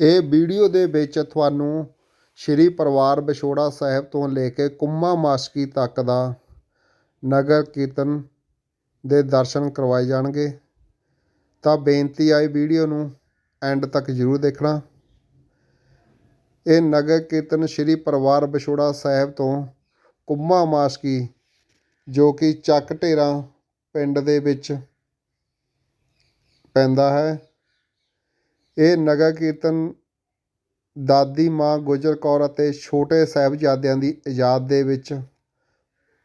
ਇਹ ਵੀਡੀਓ ਦੇ ਵਿੱਚ ਤੁਹਾਨੂੰ ਸ਼੍ਰੀ ਪਰਿਵਾਰ ਵਿਛੋੜਾ ਸਾਹਿਬ ਤੋਂ ਲੈ ਕੇ ਕੁੰਮਾ ਮਾਸਕੀ ਤੱਕ ਦਾ ਨਗਰ ਕੀਰਤਨ ਦੇ ਦਰਸ਼ਨ ਕਰਵਾਏ ਜਾਣਗੇ। ਤਾਂ ਬੇਨਤੀ ਆਈ ਵੀਡੀਓ ਨੂੰ ਐਂਡ ਤੱਕ ਜ਼ਰੂਰ ਦੇਖਣਾ। ਇਹ ਨਗਰ ਕੀਰਤਨ ਸ਼੍ਰੀ ਪਰਿਵਾਰ ਵਿਛੋੜਾ ਸਾਹਿਬ ਤੋਂ ਕੁੰਮਾ ਮਾਸਕੀ, ਜੋ ਕਿ ਚੱਕ ਢੇਰਾ ਪਿੰਡ ਦੇ ਵਿੱਚ ਪੈਂਦਾ ਹੈ। ਇਹ ਨਗਰ ਕੀਰਤਨ ਦਾਦੀ ਮਾਂ ਗੁਜਰ ਕੌਰ ਅਤੇ ਛੋਟੇ ਸਾਹਿਬਜ਼ਾਦਿਆਂ ਦੀ ਯਾਦ ਦੇ ਵਿੱਚ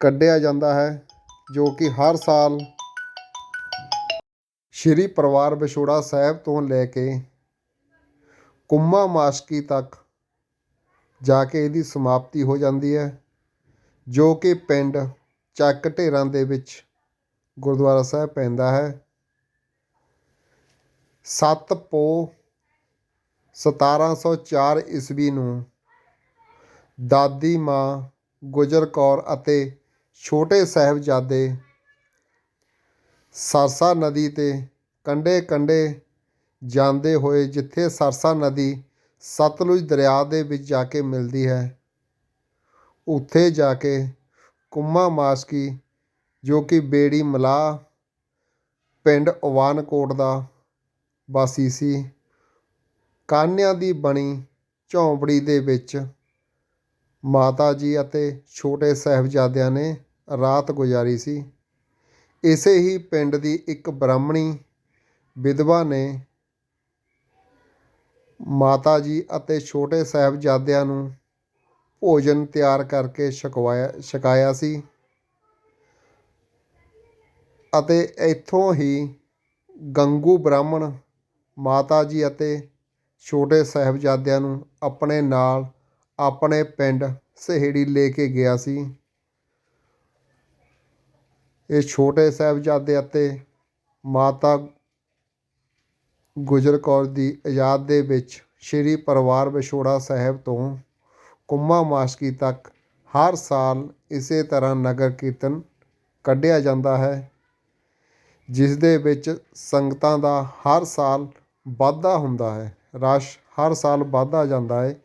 ਕੱਢਿਆ ਜਾਂਦਾ ਹੈ, ਜੋ ਕਿ ਹਰ ਸਾਲ ਸ਼੍ਰੀ ਪਰਿਵਾਰ ਵਿਛੋੜਾ ਸਾਹਿਬ ਤੋਂ ਲੈ ਕੇ ਕੁੰਮਾ ਮਾਸਕੀ ਤੱਕ ਜਾ ਕੇ ਇਹਦੀ ਸਮਾਪਤੀ ਹੋ ਜਾਂਦੀ ਹੈ, ਜੋ ਕਿ ਪਿੰਡ ਚੱਕ ਢੇਰਾਂ ਦੇ ਵਿੱਚ ਗੁਰਦੁਆਰਾ ਸਾਹਿਬ ਪੈਂਦਾ ਹੈ। ਸੱਤ ਪੋ 1704 ਈਸਵੀ ਨੂੰ ਦਾਦੀ ਮਾਂ ਗੁਜਰ ਕੌਰ ਅਤੇ ਛੋਟੇ ਸਾਹਿਬਜ਼ਾਦੇ ਸਰਸਾ ਨਦੀ ਤੇ ਕੰਢੇ ਕੰਢੇ ਜਾਂਦੇ ਹੋਏ, ਜਿੱਥੇ ਸਰਸਾ ਨਦੀ ਸਤਲੁਜ ਦਰਿਆ ਦੇ ਵਿੱਚ ਜਾ ਕੇ ਮਿਲਦੀ ਹੈ, ਉੱਥੇ ਜਾ ਕੇ ਕੁੰਮਾ ਮਾਸਕੀ ਜੋ ਕਿ ਬੇੜੀ ਮਲਾਹ ਪਿੰਡ ਓਵਾਨਕੋਟ ਦਾ ਵਾਸੀ ਸੀ। ਕਾਨਿਆਂ ਦੀ ਬਣੀ ਝੌਂਪੜੀ ਦੇ ਵਿੱਚ ਮਾਤਾ ਜੀ ਅਤੇ ਛੋਟੇ ਸਾਹਿਬਜ਼ਾਦਿਆਂ ਨੇ ਰਾਤ ਗੁਜ਼ਾਰੀ ਸੀ। ਇਸੇ ਹੀ ਪਿੰਡ ਦੀ ਇੱਕ ਬ੍ਰਾਹਮਣੀ ਵਿਧਵਾ ਨੇ ਮਾਤਾ ਜੀ ਅਤੇ ਛੋਟੇ ਸਾਹਿਬਜ਼ਾਦਿਆਂ ਨੂੰ ਭੋਜਨ ਤਿਆਰ ਕਰਕੇ ਛਕਵਾਇਆ, ਛਕਾਇਆ ਸੀ ਅਤੇ ਇੱਥੋਂ ਹੀ ਗੰਗੂ ਬ੍ਰਾਹਮਣ ਮਾਤਾ ਜੀ ਅਤੇ ਛੋਟੇ ਸਾਹਿਬਜ਼ਾਦਿਆਂ ਨੂੰ ਆਪਣੇ ਨਾਲ ਆਪਣੇ ਪਿੰਡ ਸਹੇੜੀ ਲੈ ਕੇ ਗਿਆ ਸੀ। ਇਹ ਛੋਟੇ ਸਾਹਿਬਜ਼ਾਦੇ ਅਤੇ ਮਾਤਾ ਗੁਜਰ ਕੌਰ ਦੀ ਆਜ਼ਾਦ ਦੇ ਵਿੱਚ ਸ਼੍ਰੀ ਪਰਿਵਾਰ ਵਿਛੋੜਾ ਸਾਹਿਬ ਤੋਂ ਕੁੰਮਾ ਮਾਸਕੀ ਤੱਕ ਹਰ ਸਾਲ ਇਸੇ ਤਰ੍ਹਾਂ ਨਗਰ ਕੀਰਤਨ ਕੱਢਿਆ ਜਾਂਦਾ ਹੈ, ਜਿਸ ਦੇ ਵਿੱਚ ਸੰਗਤਾਂ ਦਾ ਹਰ ਸਾਲ ਵਾਧਾ ਹੁੰਦਾ ਹੈ। ਰਸ਼ ਹਰ ਸਾਲ ਵੱਧਦਾ ਜਾਂਦਾ ਹੈ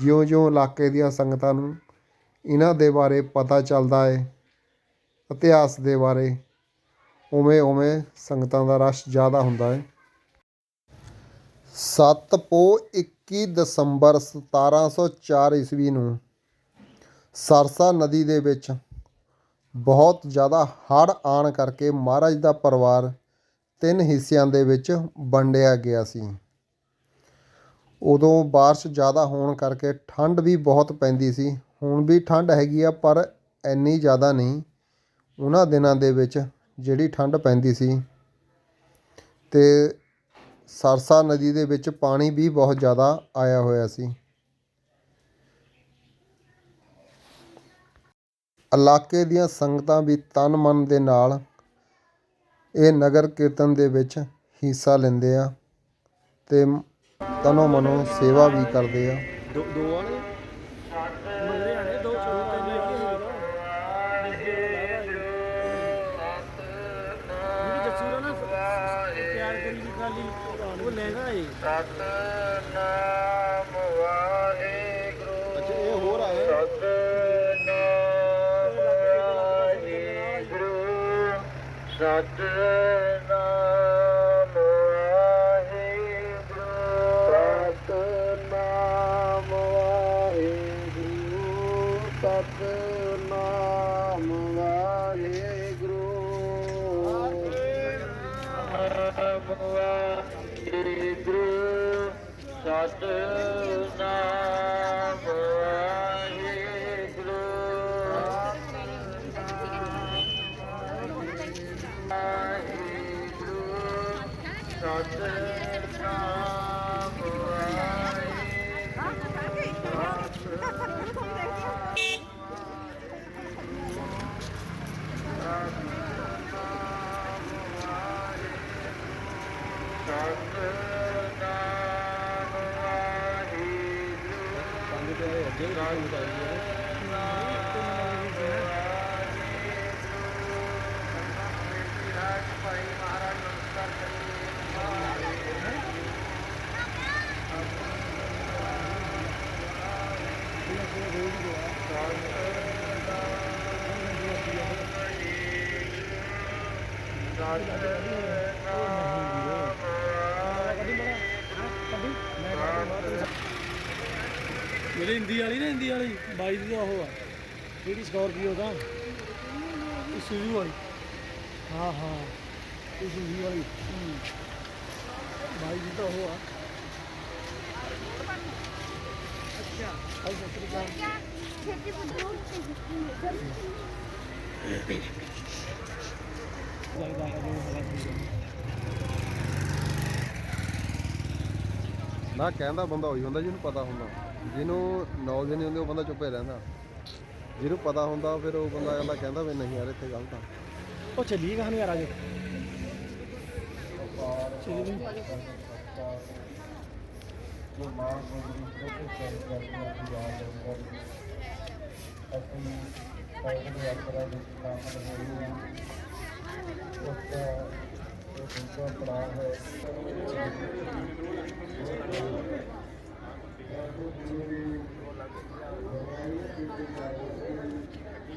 ਜਿਉਂ-ਜਿਉਂ ਇਲਾਕੇ ਦੀਆਂ ਸੰਗਤਾਂ ਨੂੰ ਇਹਨਾਂ ਦੇ ਬਾਰੇ ਪਤਾ ਚੱਲਦਾ ਹੈ ਇਤਿਹਾਸ ਦੇ ਬਾਰੇ, ਉਵੇਂ-ਉਵੇਂ ਸੰਗਤਾਂ ਦਾ ਰਸ਼ ਜ਼ਿਆਦਾ ਹੁੰਦਾ ਹੈ ਸੱਤ ਪੋ 21 ਦਸੰਬਰ 1704 ਈਸਵੀ ਨੂੰ ਸਰਸਾ ਨਦੀ ਦੇ ਵਿੱਚ ਬਹੁਤ ਜ਼ਿਆਦਾ ਹੜ੍ਹ ਆਉਣ ਕਰਕੇ ਮਹਾਰਾਜ ਦਾ ਪਰਿਵਾਰ ਤਿੰਨ ਹਿੱਸਿਆਂ ਦੇ ਵਿੱਚ ਵੰਡਿਆ ਗਿਆ ਸੀ। ਉਦੋਂ ਬਾਰਿਸ਼ ਜ਼ਿਆਦਾ ਹੋਣ ਕਰਕੇ ਠੰਡ ਵੀ ਬਹੁਤ ਪੈਂਦੀ ਸੀ। ਹੁਣ ਵੀ ਠੰਡ ਹੈਗੀ ਆ, ਪਰ ਇੰਨੀ ਜ਼ਿਆਦਾ ਨਹੀਂ। ਉਹਨਾਂ ਦਿਨਾਂ ਦੇ ਵਿੱਚ ਜਿਹੜੀ ਠੰਡ ਪੈਂਦੀ ਸੀ ਅਤੇ ਸਰਸਾ ਨਦੀ ਦੇ ਵਿੱਚ ਪਾਣੀ ਵੀ ਬਹੁਤ ਜ਼ਿਆਦਾ ਆਇਆ ਹੋਇਆ ਸੀ। ਇਲਾਕੇ ਦੀਆਂ ਸੰਗਤਾਂ ਵੀ ਤਨ ਮਨ ਦੇ ਨਾਲ ਇਹ ਨਗਰ ਕੀਰਤਨ ਦੇ ਵਿੱਚ ਹਿੱਸਾ ਲੈਂਦੇ ਆ ਅਤੇ ਤਨੋ ਮਨੋ ਸੇਵਾ ਵੀ ਕਰਦੇ ਆ। ਦੋ ਦੋ ਵਾਲੇ? ਮਗਰੇ ਆਣੇ ਦੋ ਸ਼ੁਰੂ ਤੇ ਲੈ ਕੇ ਜਿਹੜੀ ਜੱਸੂ ਦਾ ਨਾ ਤਿਆਰ ਕਰੀ ਦੀ ਖਾਲੀ ਉਹ ਲਹਿੰਗਾ ਏ ਸਤਨਾਮ ਵਾਹਿਗੁਰੂ ਅੱਛਾ ਇਹ ਹੋਰ ਆਏ। ਸਤਨਾਮ ਵਾਹਿਗੁਰੂ। ਸਤਨਾਮ ਸਤਨਾਮ ਜਿਹੜੀ ਹਿੰਦੀ ਵਾਲੀ ਨਾ, ਹਿੰਦੀ ਵਾਲੀ, ਬਾਈ ਦੀ ਤਾਂ ਉਹ ਆ। ਜਿਹੜੀ ਸਕਾਰਪੀਓ ਦਾ ਇਹ ਸੁਜ਼ੂ ਵਾਲੀ। ਹਾਂ ਹਾਂ, ਇਹ ਸੁਜ਼ੂ ਵਾਲੀ। ਬਾਈ ਦੀ ਤਾਂ ਉਹ ਆ ਅੱਛਾ ਆਈ ਸਤਿ ਸ੍ਰੀ ਅਕਾਲ ਲੱਗਦਾ ਹੈ ਜੋ ਹਵਾ ਦੀ ਨਾ ਕਹਿੰਦਾ ਬੰਦਾ ਉਹੀ ਹੁੰਦਾ ਜਿਹਨੂੰ ਪਤਾ ਹੁੰਦਾ। ਜਿਹਨੂੰ ਨੌਲੇਜ ਨਹੀਂ ਹੁੰਦੀ, ਉਹ ਬੰਦਾ ਚੁੱਪੇ ਰਹਿੰਦਾ। ਜਿਹਨੂੰ ਪਤਾ ਹੁੰਦਾ, ਫਿਰ ਉਹ ਬੰਦਾ ਕਹਿੰਦਾ ਕਹਿੰਦਾ ਵੀ ਨਹੀਂ ਯਾਰ, ਇੱਥੇ ਗਲਤ ਆ ਉਹ ਚੱਲੀਏ ਕਹਾਣੀ ਯਾਰ ਆਜੋ ਚੱਲੀਏ। ਜੋ ਮਾਂ ਗੁਜਰੀ ਛੋਟੇ ਚੈਨ ਕਰਦੀ ਆਪਣੀ ਯਾਦ ਅੰਦਰ ਅਸੀਂ ਪੈਦਲ ਯਾਤਰਾ ਵਿੱਚ ਸ਼ਾਮਲ ਹੋਏ ਹਾਂ ਉਸ ਦਾ ਇਹ ਦੂਜਾ ਪੜਾਅ ਹੈ ਉਹ ਕਹਿੰਦੇ ਸਾਰੇ ਨੂੰ ਮੁਖਤਾਰ ਦੀ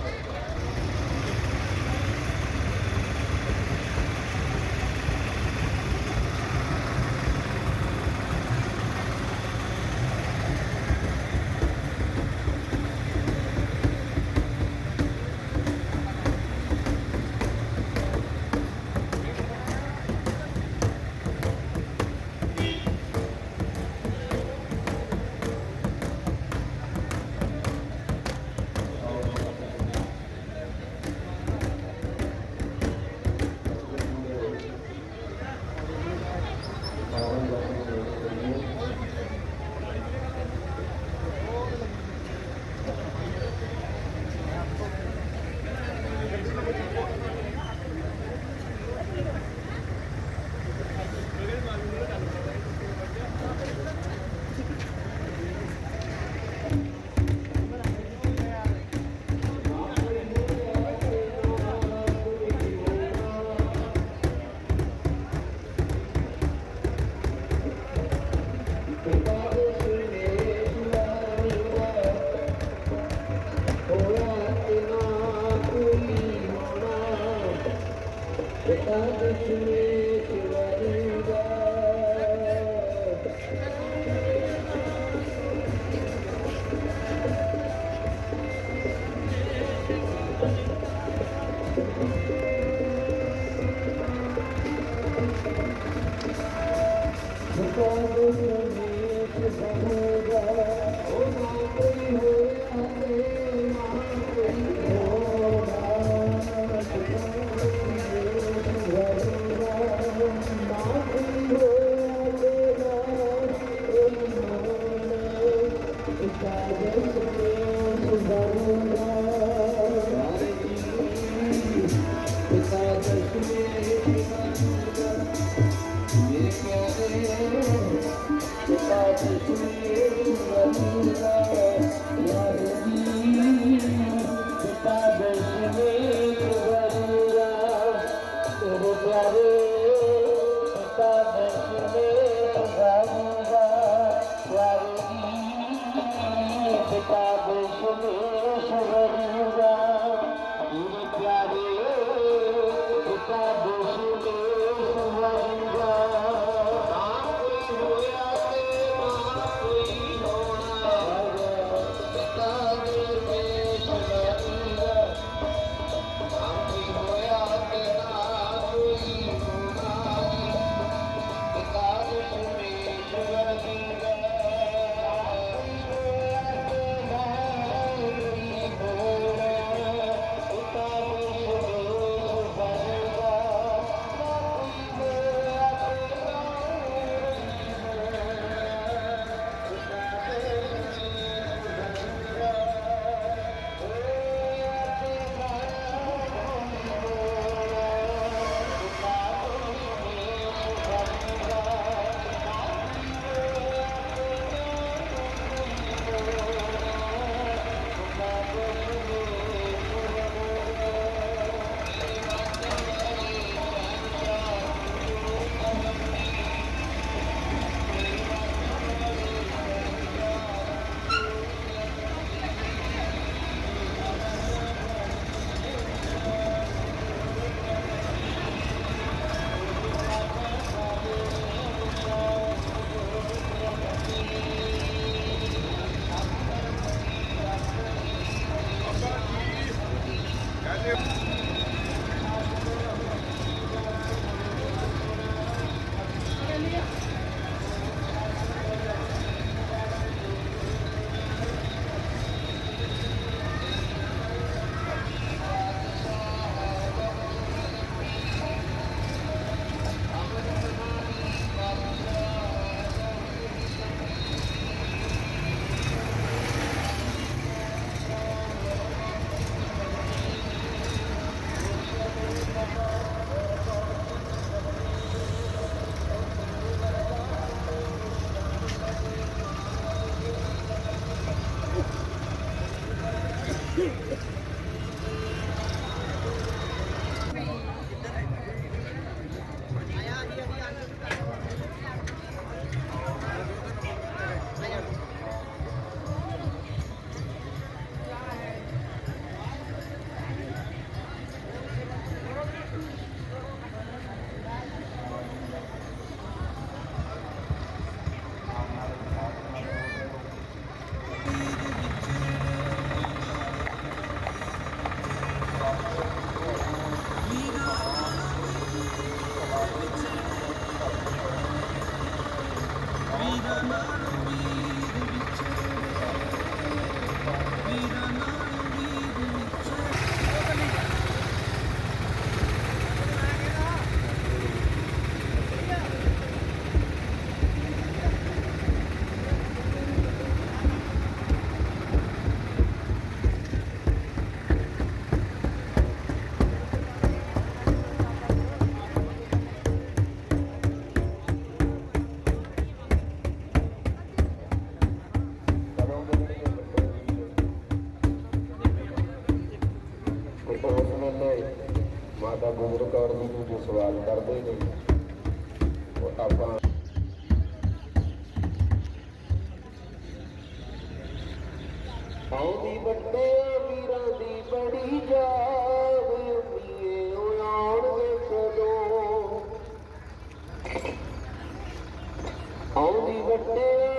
করতে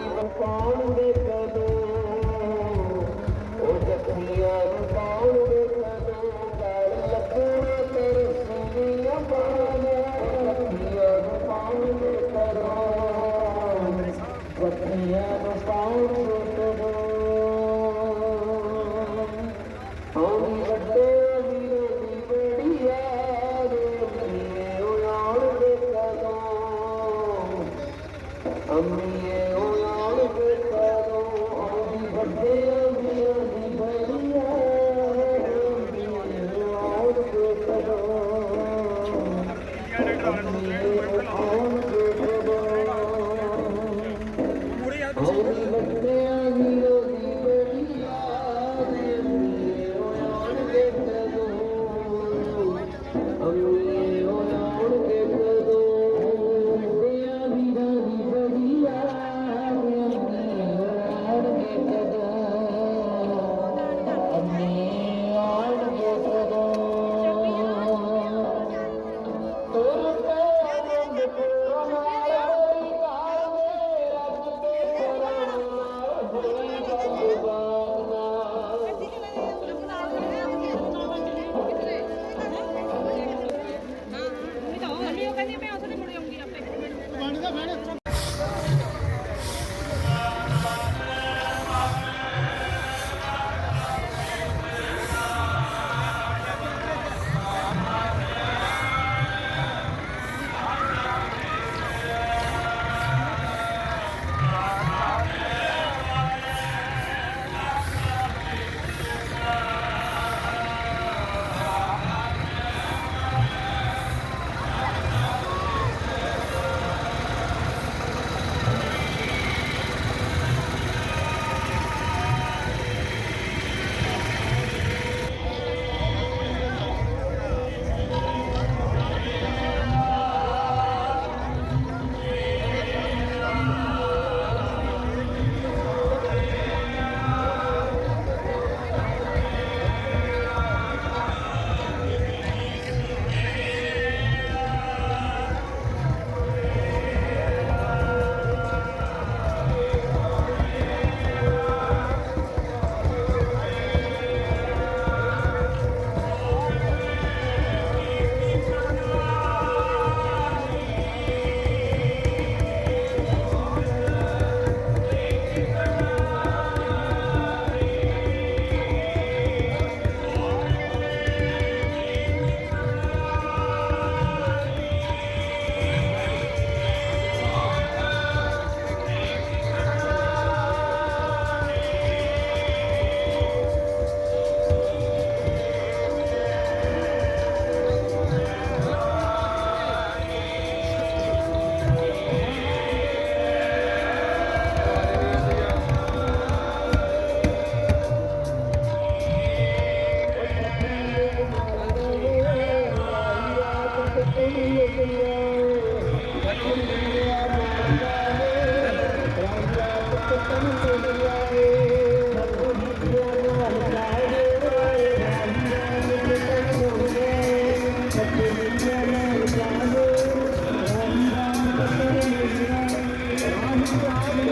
Oh, oh, oh, oh,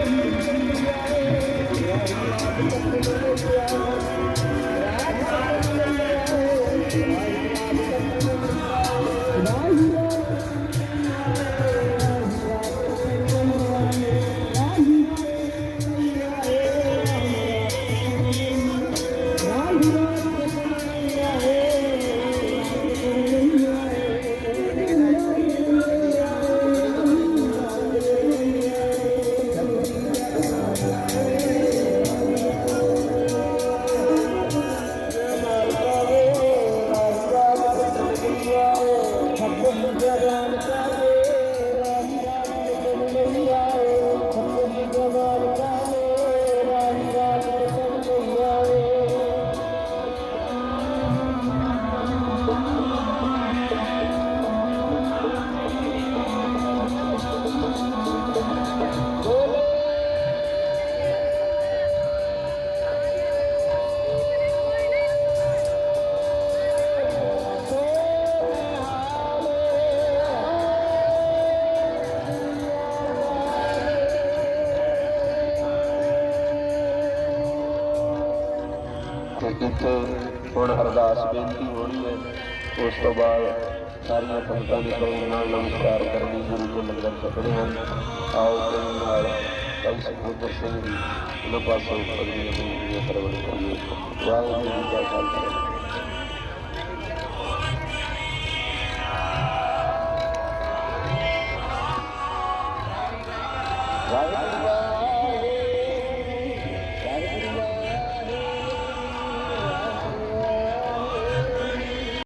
Yeah. ਤੇ ਇੱਥੇ ਹੁਣ ਅਰਦਾਸ ਬੇਨਤੀ ਹੋਣੀ ਹੈ, ਉਸ ਤੋਂ ਬਾਅਦ ਸਾਰੀਆਂ ਸੰਗਤਾਂ ਦੇ ਕੋਲ ਨਾਲ ਨਮਸਕਾਰ ਕਰਨੀ ਗੁਰੂ ਦੇ ਲੰਗਰ ਛਕਣੇ ਹਨ। ਆਓ ਕੋਈ ਨਾਲ ਕਈ ਸੁਖਵਿੰਦਰ ਸਿੰਘ ਜੀ, ਉਹਨਾਂ ਪਾਸੋਂ ਪਗੜੀਆਂ ਬੇਨਤੀਆਂ ਕਰਵਣ ਕਰੀਏ ਵਾਹਿਗੁਰੂ ਜੀ ਕਾ ਖਾਲਸਾ।